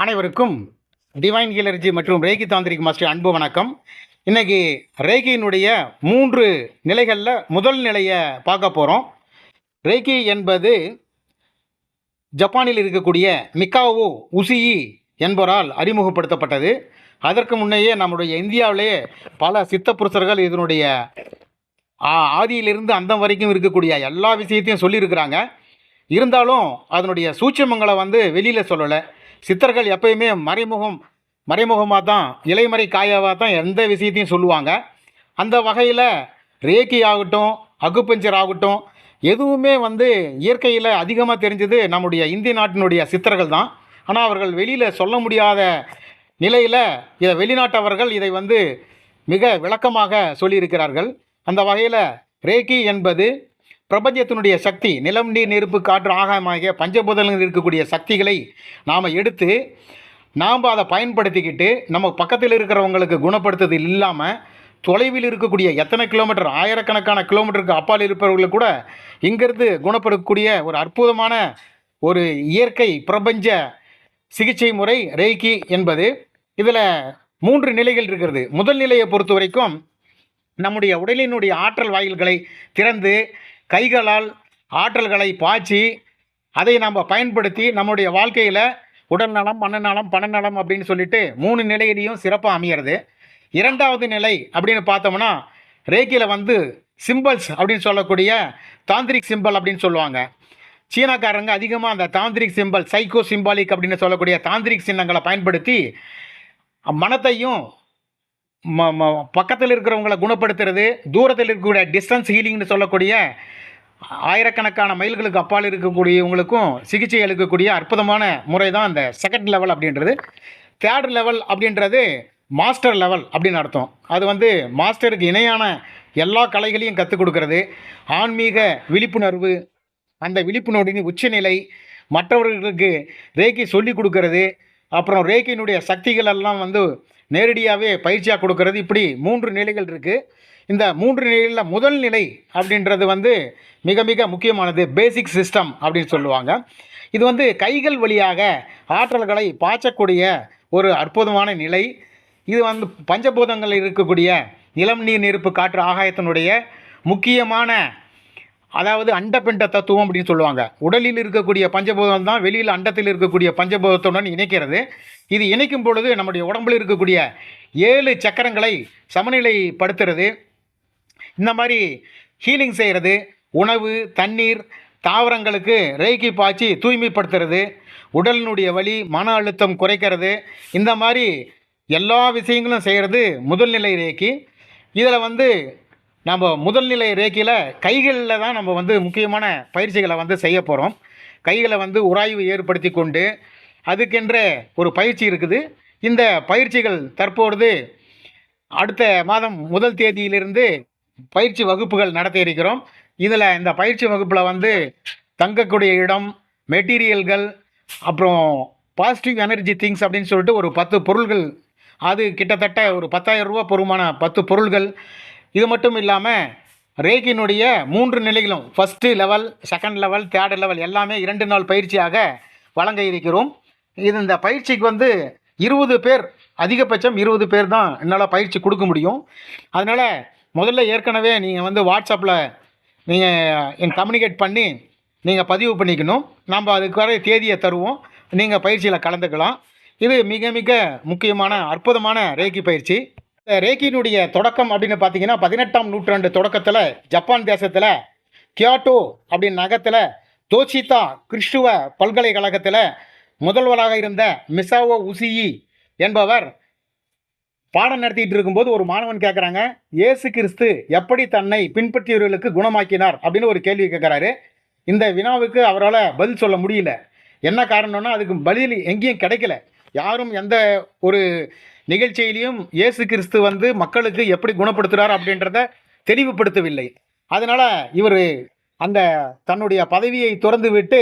அனைவருக்கும் டிவைன் ஹீலர்ஜி மற்றும் Reiki tantric master அன்பு வணக்கம். இன்றைக்கி ரேகியினுடைய மூன்று நிலைகளில் முதல் நிலையை பார்க்க போகிறோம் ரேகி என்பது ஜப்பானில் இருக்கக்கூடிய மிக்காவோ உசியி என்பவரால் அறிமுகப்படுத்தப்பட்டது. அதற்கு முன்னையே நம்முடைய இந்தியாவிலேயே பல சித்த புருஷர்கள் இதனுடைய ஆ- ஆதியிலிருந்து அந்தம் வரைக்கும் இருக்கக்கூடிய எல்லா விஷயத்தையும் சொல்லியிருக்கிறாங்க. இருந்தாலும் அதனுடைய சூட்சமங்களை வந்து வெளியில் சொல்லலை. சித்தர்கள் எப்பயுமே மறைமுகம் மறைமுகமாக தான் இலைமறை காயாவாக தான் எந்த விஷயத்தையும் சொல்லுவாங்க. அந்த வகையில் ரேக்கி ஆகட்டும் அக்குப்பஞ்சர் ஆகட்டும் எதுவுமே வந்து இயற்கையில் அதிகமாக தெரிஞ்சது நம்முடைய இந்திய நாட்டினுடைய சித்தர்கள் தான். ஆனால் அவர்கள் வெளியில் சொல்ல முடியாத நிலையில் இதை வெளிநாட்டவர்கள் இதை வந்து மிக விளக்கமாக சொல்லியிருக்கிறார்கள். அந்த வகையில் ரேக்கி என்பது பிரபஞ்சத்தினுடைய சக்தி நிலம் நீர் நெருப்பு காற்று ஆகாயம் ஆகிய இருக்கக்கூடிய சக்திகளை நாம் எடுத்து நாம் அதை பயன்படுத்திக்கிட்டு நம்ம பக்கத்தில் இருக்கிறவங்களுக்கு குணப்படுத்துறது இல்லாமல் தொலைவில் இருக்கக்கூடிய எத்தனை கிலோமீட்டர் ஆயிரக்கணக்கான கிலோமீட்டருக்கு அப்பால் இருப்பவர்களுக்கு கூட இங்கிருந்து குணப்படுத்தக்கூடிய ஒரு அற்புதமான ஒரு இயற்கை பிரபஞ்ச சிகிச்சை முறை ரேக்கி என்பது. இதில் மூன்று நிலைகள் இருக்கிறது. முதல் நிலையை பொறுத்த வரைக்கும் நம்முடைய உடலினுடைய ஆற்றல் வாயில்களை திறந்து கைகளால் ஆற்றல்களை பாய்ச்சி அதை நம்ம பயன்படுத்தி நம்முடைய வாழ்க்கையில் உடல் நலம் மனநலம் பணநலம் அப்படின்னு சொல்லிட்டு மூணு நிலையிலையும் சிறப்பாக அமையிறது. இரண்டாவது நிலை அப்படின்னு பார்த்தோம்னா ரேக்கியில் வந்து சிம்பல்ஸ் அப்படின்னு சொல்லக்கூடிய தாந்திரிக் சிம்பல் அப்படின்னு சொல்லுவாங்க. சீனாக்காரங்க அதிகமாக அந்த தாந்திரிக் சிம்பல் சைக்கோ சிம்பாலிக் அப்படின்னு சொல்லக்கூடிய தாந்திரிக் சின்னங்களை பயன்படுத்தி மனத்தையும் பக்கத்தில் இருக்கிறவங்கள குணப்படுத்துறது தூரத்தில் இருக்கக்கூடிய டிஸ்டன்ஸ் ஹீலிங்னு சொல்லக்கூடிய ஆயிரக்கணக்கான மைல்களுக்கு அப்பால் இருக்கக்கூடியவங்களுக்கும் சிகிச்சை அளிக்கக்கூடிய அற்புதமான முறை தான் அந்த செகண்ட் லெவல் அப்படின்றது. தேர்ட் லெவல் அப்படின்றது மாஸ்டர் லெவல் அப்படின்னு அர்த்தம். அது வந்து மாஸ்டருக்கு இணையான எல்லா கலைகளையும் கற்றுக் கொடுக்கறது. ஆன்மீக விழிப்புணர்வு அந்த விழிப்புணர்வின் உச்சநிலை மற்றவர்களுக்கு ரேக்கி சொல்லி கொடுக்கறது. அப்புறம் ரேக்கினுடைய சக்திகள் எல்லாம் வந்து நேரடியாகவே பயிற்சியாக கொடுக்கறது. இப்படி மூன்று நிலைகள் இருக்குது இந்த மூன்று நிலையில் முதல் நிலை அப்படின்றது வந்து மிக மிக முக்கியமானது. பேசிக் சிஸ்டம் அப்படின்னு சொல்லுவாங்க. இது வந்து கைகள் வழியாக ஆற்றல்களை பாய்ச்சக்கூடிய ஒரு அற்புதமான நிலை. இது வந்து பஞ்சபூதங்கள் இருக்கக்கூடிய நிலம் நீர் நெருப்பு காற்று ஆகாயத்தினுடைய முக்கியமான அதாவது அண்டபிண்ட தத்துவம் அப்படின்னு சொல்லுவாங்க. உடலில் இருக்கக்கூடிய பஞ்சபூதம் தான் வெளியில் அண்டத்தில் இருக்கக்கூடிய பஞ்சபூதத்துடன் இணைக்கிறது. இது இணைக்கும் பொழுது நம்முடைய உடம்பில் இருக்கக்கூடிய ஏழு சக்கரங்களை சமநிலைப்படுத்துறது. இந்த மாதிரி ஹீலிங் செய்கிறது. உணவு தண்ணீர் தாவரங்களுக்கு ரேக்கி பாய்ச்சி தூய்மைப்படுத்துறது. உடலினுடைய வலி மன அழுத்தம் குறைக்கிறது. இந்த மாதிரி எல்லா விஷயங்களும் செய்கிறது முதல் நிலை ரேக்கி இதில் வந்து நம்ம முதல் நிலை கைகளில் தான் நம்ம வந்து முக்கியமான பயிற்சிகளை வந்து செய்ய போகிறோம் கைகளை வந்து உராய்வு ஏற்படுத்தி கொண்டு அதுக்கென்ற ஒரு பயிற்சி இருக்குது. இந்த பயிற்சிகள் தற்பொழுது அடுத்த மாதம் முதல் தேதியிலிருந்து பயிற்சி வகுப்புகள் நடத்த இருக்கிறோம். இதில் இந்த பயிற்சி வகுப்பில் வந்து தங்கக்கூடிய இடம் மெட்டீரியல்கள் அப்புறம் பாசிட்டிவ் எனர்ஜி திங்ஸ் அப்படின்னு சொல்லிட்டு ஒரு பத்து பொருள்கள் அது கிட்டத்தட்ட ஒரு பத்தாயிரம் ரூபா பொருமான பத்து பொருள்கள் இது மட்டும் இல்லாமல் ரேக்கினுடைய மூன்று நிலைகளும் first level second level third level எல்லாமே இரண்டு நாள் பயிற்சியாக வழங்க இருக்கிறோம். இது இந்த பயிற்சிக்கு வந்து இருபது பேர் அதிகபட்சம் இருபது பேர் தான் என்னால் பயிற்சி கொடுக்க முடியும். அதனால் முதல்ல ஏற்கனவே நீங்கள் வந்து வாட்ஸ்அப்பில் நீங்கள் என் கம்யூனிகேட் பண்ணி நீங்கள் பதிவு பண்ணிக்கணும். நம்ம அதுக்கான தேதியை தருவோம். நீங்கள் பயிற்சியில் கலந்துக்கலாம். இது மிக மிக முக்கியமான அற்புதமான ரேக்கி பயிற்சி. ரேக்கியினுடைய தொடக்கம் அப்படின்னு பார்த்தீங்கன்னா பதினெட்டாம் நூற்றாண்டு தொடக்கத்தில் ஜப்பான் தேசத்தில் கியாட்டோ அப்படின்னு நகரத்தில் தோஷிதா கிறிஸ்துவ பல்கலைக்கழகத்தில் முதல்வராக இருந்த மிசாவோ உசியி என்பவர் பாடம் நடத்திட்டு இருக்கும்போது ஒரு மாணவன் கேட்குறாங்க இயேசு கிறிஸ்து எப்படி தன்னை பின்பற்றியவர்களுக்கு குணமாக்கினார்? அப்படின்னு ஒரு கேள்வி கேட்குறாரு இந்த வினாவுக்கு அவரால் பதில் சொல்ல முடியல. என்ன காரணம்னா அதுக்கு பதில் எங்கேயும் கிடைக்கல. யாரும் எந்த ஒரு நிகழ்ச்சியிலையும் இயேசு கிறிஸ்து வந்து மக்களுக்கு எப்படி குணப்படுத்துகிறார் அப்படின்றத தெளிவுபடுத்தவில்லை. அதனால் இவர் அந்த தன்னுடைய பதவியை துறந்து விட்டு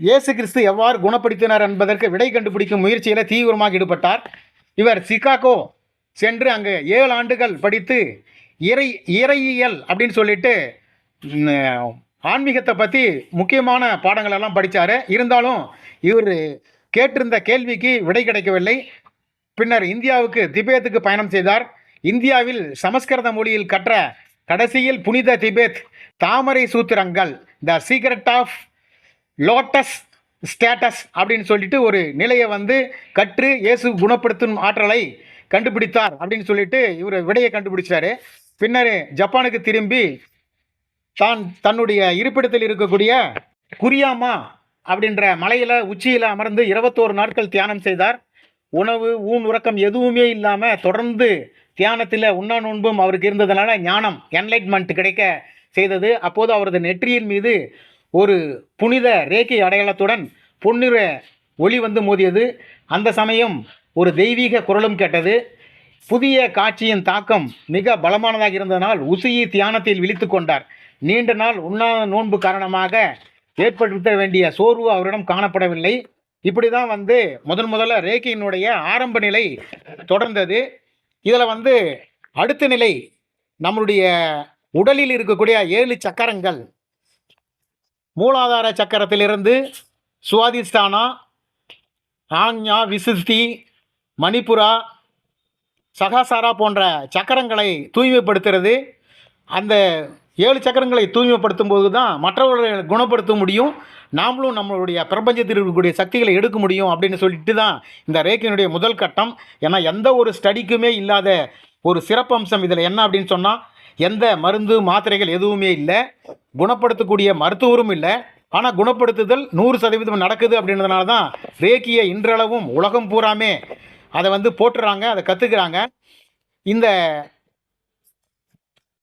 இயேசு கிறிஸ்து எவ்வாறு குணப்படுத்தினார் என்பதற்கு விடை கண்டுபிடிக்கும் முயற்சியில் தீவிரமாக ஈடுபட்டார். இவர் சிகாகோ சென்று அங்கே ஏழு ஆண்டுகள் படித்து இறை இறையியல் அப்படின்னு சொல்லிட்டு ஆன்மீகத்தை பற்றி முக்கியமான பாடங்களெல்லாம் படித்தார் இருந்தாலும் இவர் கேட்டிருந்த கேள்விக்கு விடை கிடைக்கவில்லை. பின்னர் இந்தியாவுக்கு திபேத்துக்கு பயணம் செய்தார். இந்தியாவில் சமஸ்கிருத மொழியில் கற்ற கடைசியில் புனித திபேத் தாமரை சூத்திரங்கள் the secret of lotus status அப்படின்னு சொல்லிட்டு ஒரு நிலையை வந்து கற்று இயேசு குணப்படுத்தும் ஆற்றலை கண்டுபிடித்தார் அப்படின்னு சொல்லிட்டு இவர் விடையை கண்டுபிடிச்சாரு. பின்னர் ஜப்பானுக்கு திரும்பி தான் தன்னுடைய இருப்பிடத்தில் இருக்கக்கூடிய குரியாமா அப்படின்ற மலையில் உச்சியில் அமர்ந்து இருபத்தோரு நாட்கள் தியானம் செய்தார். உணவு ஊன் உறக்கம் எதுவுமே இல்லாமல் தொடர்ந்து தியானத்தில் உண்ணா நோன்பும் அவருக்கு இருந்ததுனால ஞானம் என்லைட்மெண்ட் கிடைக்க செய்தது. அப்போது அவரது நெற்றியின் மீது ஒரு புனித ரேகை அடையாளத்துடன் பொன்னிற ஒளி வந்து மோதியது. அந்த சமயம் ஒரு தெய்வீக குரலும் கேட்டது. புதிய காட்சியின் தாக்கம் மிக பலமானதாக இருந்ததனால் உசியி தியானத்தில் விழித்து கொண்டார். நீண்ட நாள் உண்ணா நோன்பு காரணமாக ஏற்படுத்த வேண்டிய சோர்வு அவரிடம் காணப்படவில்லை. இப்படி தான் வந்து முதன் முதல்ல ரேகையினுடைய ஆரம்ப நிலை தொடர்ந்தது. இதில் வந்து அடுத்த நிலை நம்மளுடைய உடலில் இருக்கக்கூடிய ஏழு சக்கரங்கள். மூலாதார சக்கரத்திலிருந்து சுவாதிஸ்தானா ஆஞ்ஞா விசுத்தி மணிப்புரா சகாசாரா போன்ற சக்கரங்களை தூய்மைப்படுத்துறது. அந்த ஏழு சக்கரங்களை தூய்மைப்படுத்தும் போது தான் மற்றவர்களை குணப்படுத்த முடியும். நாமளும் நம்மளுடைய பிரபஞ்சத்தில் இருக்கக்கூடிய சக்திகளை எடுக்க முடியும் அப்படின்னு சொல்லிட்டு தான் இந்த ரேக்கினுடைய முதல் கட்டம். ஏன்னா எந்த ஒரு ஸ்டடிக்குமே இல்லாத ஒரு சிறப்பம்சம் இதில் என்ன அப்படின்னு சொன்னால் எந்த மருந்து மாத்திரைகள் எதுவுமே இல்லை. குணப்படுத்தக்கூடிய மருத்துவரும் இல்லை. ஆனால் குணப்படுத்துதல் நூறு சதவீதம் நடக்குது அப்படின்றதுனால தான் ரேக்கியை இன்றளவும் உலகம் பூராமே அதை வந்து போட்டுறாங்க அதை கற்றுக்குறாங்க இந்த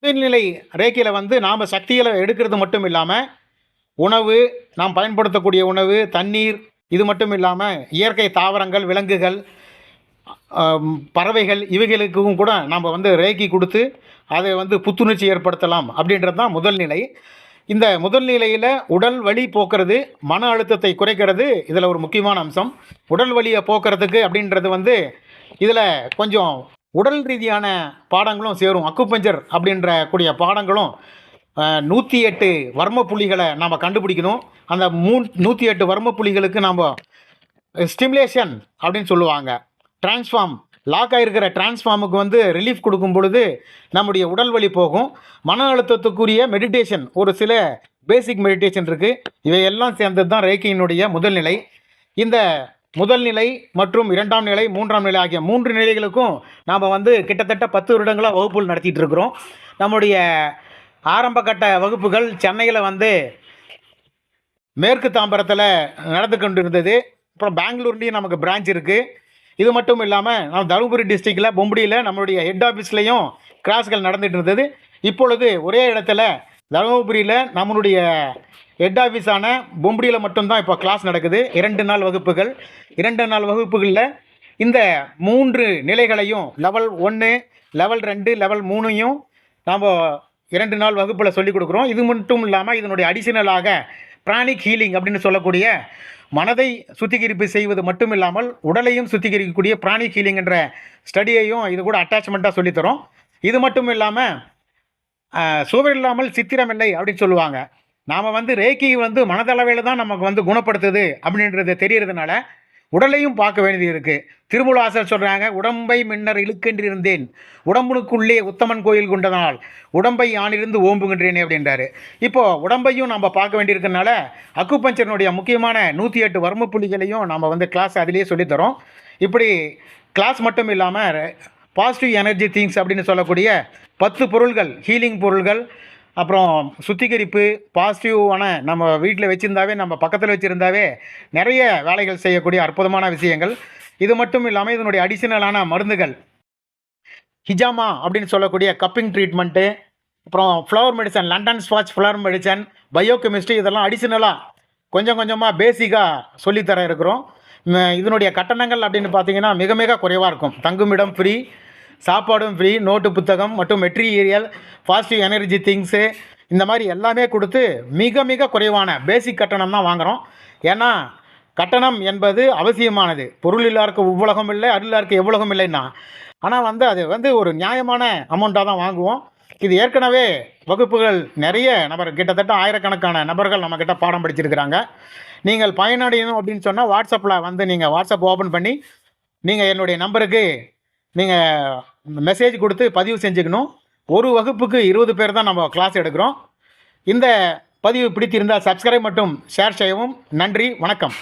நீர்நிலை ரேக்கியில் வந்து நாம் சக்திகளை எடுக்கிறது மட்டும் இல்லாமல் உணவு நாம் பயன்படுத்தக்கூடிய உணவு தண்ணீர் இது மட்டும் இல்லாமல் இயற்கை தாவரங்கள் விலங்குகள் பறவைகள் இவைகளுக்கும் கூட நாம் வந்து ரேக்கி கொடுத்து அதை வந்து புத்துணர்ச்சி ஏற்படுத்தலாம் அப்படின்றது தான் முதல் நிலை. இந்த முதல் நிலையில் உடல் வலி போக்குறது மன அழுத்தத்தை குறைக்கிறது இதில் ஒரு முக்கியமான அம்சம். உடல் வலியை போக்குறதுக்கு அப்படின்றது வந்து இதில் கொஞ்சம் உடல் ரீதியான பாடங்களும் சேரும். அக்குபஞ்சர் அப்படின்ற கூடிய பாடங்களும் நூற்றி எட்டு வர்ம புள்ளிகளை நாம் கண்டுபிடிக்கணும். அந்த மூ நூற்றி எட்டு வர்ம புள்ளிகளுக்கு நாம் ஸ்டிமுலேஷன் அப்படின்னு சொல்லுவாங்க. டிரான்ஸ்ஃபார்ம் லாக் ஆகிருக்கிற டிரான்ஸ்ஃபார்முக்கு வந்து ரிலீஃப் கொடுக்கும் பொழுது நம்முடைய உடல் வலி போகும். மன அழுத்தத்துக்குரிய மெடிடேஷன் ஒரு சில பேசிக் மெடிடேஷன் இருக்குது இவையெல்லாம் சேர்ந்தது தான் ரேக்கியினுடைய முதல் நிலை. இந்த முதல் நிலை மற்றும் இரண்டாம் நிலை மூன்றாம் நிலை ஆகிய மூன்று நிலைகளுக்கும் நாம் வந்து கிட்டத்தட்ட பத்து வருடங்களாக வகுப்புகள் நடத்திட்டு இருக்கிறோம். நம்முடைய ஆரம்ப கட்ட வகுப்புகள் சென்னையில் வந்து மேற்கு தாம்பரத்தில் நடந்து கொண்டு இருந்தது அப்புறம் பெங்களூர்லேயும் நமக்கு பிரான்ச் இருக்குது இது மட்டும் இல்லாமல் நம்ம தருமபுரி டிஸ்ட்ரிக்டில் பொம்படியில் நம்மளுடைய ஹெட் ஆஃபீஸ்லேயும் கிளாஸ்கள் நடந்துகிட்டு இருந்தது. இப்பொழுது ஒரே இடத்துல தருமபுரியில் நம்மளுடைய ஹெட் ஆஃபீஸான பொம்படியில் மட்டும்தான் இப்போ கிளாஸ் நடக்குது. இரண்டு நாள் வகுப்புகள். இரண்டு நாள் வகுப்புகளில் இந்த மூன்று நிலைகளையும் லெவல் ஒன்று லெவல் ரெண்டு லெவல் மூணையும் நாம் இரண்டு நாள் வகுப்பில் சொல்லிக் கொடுக்குறோம். இது மட்டும் இல்லாமல் இதனுடைய அடிஷனலாக பிராணிக் ஹீலிங் அப்படின்னு சொல்லக்கூடிய மனதை சுத்திகரிப்பு செய்வது மட்டும் இல்லாமல் உடலையும் சுத்திகரிக்கக்கூடிய பிராணிக் ஹீலிங் என்ற ஸ்டடியையும் இது கூட அட்டாச்மெண்ட்டாக சொல்லித்தரோம் இது மட்டும் இல்லாமல் சுவர் இல்லாமல் சித்திரம் இல்லை அப்படின்னு சொல்லுவாங்க. நாம் வந்து ரேக்கி வந்து மனதளவில் தான் நமக்கு வந்து குணப்படுத்துது அப்படின்றது தெரியறதுனால உடலையும் பார்க்க வேண்டியது இருக்குது திருமுலாசர் சொல்கிறாங்க உடம்பை மின்னர் இழுக்கென்றிருந்தேன். உடம்புனுக்குள்ளே உத்தமன் கோயில் கொண்டதனால் உடம்பை யானிருந்து ஓம்புகின்றேனே அப்படின்றாரு. இப்போது உடம்பையும் நம்ம பார்க்க வேண்டியிருக்கனால அக்குபஞ்சரனுடைய முக்கியமான நூற்றி எட்டு வர்ம புள்ளிகளையும் நம்ம வந்து கிளாஸ் அதிலேயே சொல்லித்தரோம் இப்படி கிளாஸ் மட்டும் இல்லாமல் பாசிட்டிவ் எனர்ஜி திங்ஸ் அப்படின்னு சொல்லக்கூடிய பத்து பொருள்கள் ஹீலிங் பொருள்கள் அப்புறம் சுத்திகரிப்பு பாசிட்டிவான நம்ம வீட்டில் வச்சுருந்தாவே நம்ம பக்கத்தில் வச்சுருந்தாவே நிறைய வேலைகள் செய்யக்கூடிய அற்புதமான விஷயங்கள். இது மட்டும் இல்லாமல் இதனுடைய அடிஷனலான மருந்துகள். ஹிஜாமா அப்படின்னு சொல்லக்கூடிய கப்பிங் ட்ரீட்மெண்ட்டு அப்புறம் ஃப்ளவர் மெடிசன் லண்டன் ஸ்வாட்ச் ஃப்ளவர் மெடிசன் பயோகெமிஸ்ட்ரி இதெல்லாம் அடிஷ்னலாக கொஞ்சம் கொஞ்சமாக பேசிக்காக சொல்லித்தர இருக்கிறோம். இதனுடைய கட்டணங்கள் அப்படின்னு பார்த்தீங்கன்னா மிக மிக குறைவாக இருக்கும். தங்குமிடம் ஃப்ரீ சாப்பாடும் ஃப்ரீ நோட்டு புத்தகம் மற்றும் மெட்டீரியல் பாசிட்டிவ் எனர்ஜி திங்ஸு இந்த மாதிரி எல்லாமே கொடுத்து மிக மிக குறைவான பேசிக் கட்டணம் தான் வாங்குகிறோம் ஏன்னா கட்டணம் என்பது அவசியமானது. பொருள் இல்லாருக்கு உலகம் இல்லை அருளாருக்கு எவ்வளகம் இல்லைன்னா. ஆனால் வந்து அது வந்து ஒரு நியாயமான அமௌண்ட்டாக தான் வாங்குவோம். இது ஏற்கனவே வகுப்புகள் நிறைய நபர் கிட்டத்தட்ட ஆயிரக்கணக்கான நபர்கள் நம்மக்கிட்ட பாடம் படிச்சிருக்கிறாங்க. நீங்கள் பயனடையணும் அப்படின்னு சொன்னால் வாட்ஸ்அப்பில் வந்து நீங்கள் வாட்ஸ்அப் ஓப்பன் பண்ணி நீங்கள் என்னுடைய நம்பருக்கு நீங்கள் மெசேஜ் கொடுத்து பதிவு செஞ்சுக்கணும். ஒரு வகுப்புக்கு இருபது பேர் தான் நம்ம கிளாஸ் எடுக்கிறோம். இந்த பதிவு பிடித்திருந்தால் சப்ஸ்கிரைப் மட்டும் ஷேர் செய்யவும். நன்றி வணக்கம்.